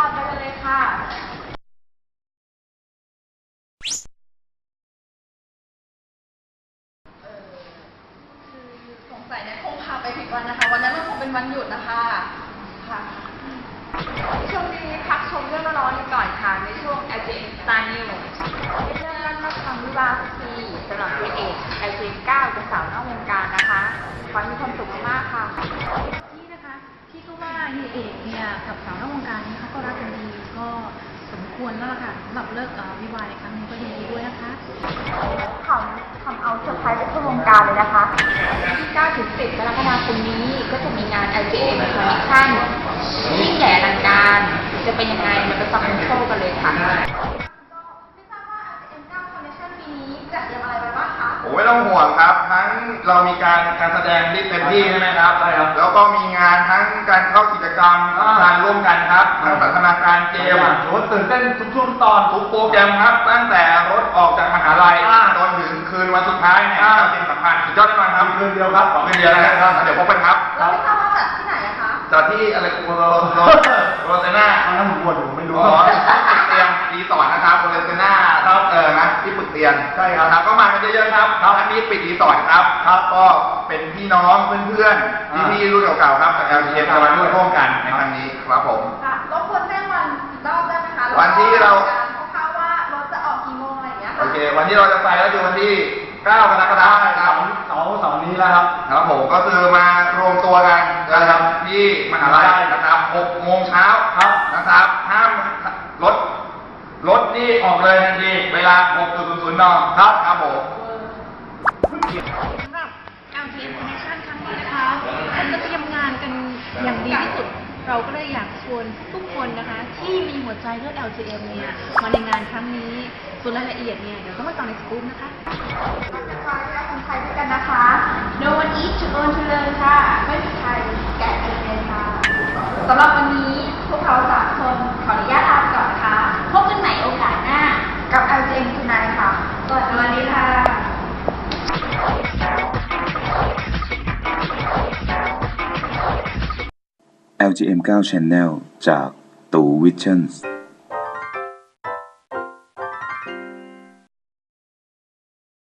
าได้เลยค่ะสงสัยเนี่ยคงพาไปผิดวันนะคะ วันนั้นมันคงเป็นวันหยุดนะคะ ค่ะ ช่วงนี้พักชมเรื่องร้อนก่อนค่ะ ในช่วง l g s t a r New เรื่องนั้นมาทำวิวาสีสำหรับพระเอก l g 9กับสาวนอกวงการนะคะขอให้มีความสุขมากๆค่ะ เฮียเอกเนี่ยกับสาวนอกวงการนี้เขาก็รักกันดีก็สมควรแล้วล่ะค่ะสำหรับเลิกเอ่อวิวาห์ในครั้งนี้ก็ยินดีด้วยนะคะ ทำทำเอาเซอร์ไพรส์ไปทั่ววงการเลยนะคะ ที่9ถึง10กรกฎาคมนี้ก็จะมีงาน LGN Connection ยิ่งใหญ่อลังการ จะเป็นยังไงมันไปฟังคุณโชกันเลยค่ะ ไม่ทราบว่า M9 Connection ปีนี้จะเตรียมอะไรไป บ้างคะโอ้ไม่ต้องห่วงครับ ทั้งเรามีการการแสดงที่เต็มที่ใช่ไหมครับใช่ครับ แล้วก็มีงานทั้งการเข้ากิจกรรมงานร่วมกันครับทั้งพัฒนาการเกมโอ้ตื่นเต้นทุกช่วงตอนทุกโปรแกรมครับ ตั้งแต่รถออกจากมหาลัยจนถึงคืนวันสุดท้ายเนี่ยเราจริงสัมพันธ์สุดยอดแน่นอนครับคืนเดียวครับคืนเดียวนะครับเดี๋ยวพบกันครับเราไม่ทราบว่าจัดที่ไหนอะคะจัดที่อะไรโรโรโรโรเซน่าตอนนั้นผมปวดหัวไม่รู้อ๋อที่ฝึกเตรียมรีสอร์ทนะครับโรเซน่าครับเออนะที่ฝึกเรียนใช่ครับก็มากันเยอะๆครับครับอันนี้ปิดรีสอร์ทครับครับก็เป็นพี่น้องเพื่อนๆพี่ๆรุ่นเก่าๆครับกับ LTM มาร่วมกันในครั้งนี้ครับผมค่ะรบกวนแจ้งวันอีกรอบได้ไหมคะวันที่เราคร่าวๆว่ารถจะออกกี่โมงอะไรอย่างเงี้ยโอค่ะเค วันที่เราจะไปก็คือวันที่9กรกฎาคมครับเสาร์เสาร์นี้แล้วครับครับผมก็คือมารวมตัวกันนะครับที่มหาลัยนะครับ6โมงเช้าครับนะครับห้ามรถรถนี่ ออกเลยทันที เวลา6.00นครับครับผมสำหรับ LTM Connection ครั้งนี้นะคะเราจะเตรียมงานกันอย่างดีที่สุด เราก็เลยอยากชวนทุกคนนะคะ ที่มีหัวใจเลือด LTM เนี่ยมาในงานครั้งนี้ ส่วนรายละเอียดเนี่ยเดี๋ยวต้องไปฟังในสกู๊ปนะคะจะคอยแยกคนไทยด้วยกันนะคะ No one eat to own to learn ค่ะ ไม่มีใครแกะกันเลยค่ะสำหรับวันนี้พวกเรา LGM 9 Channel จากตูวิชเชนส์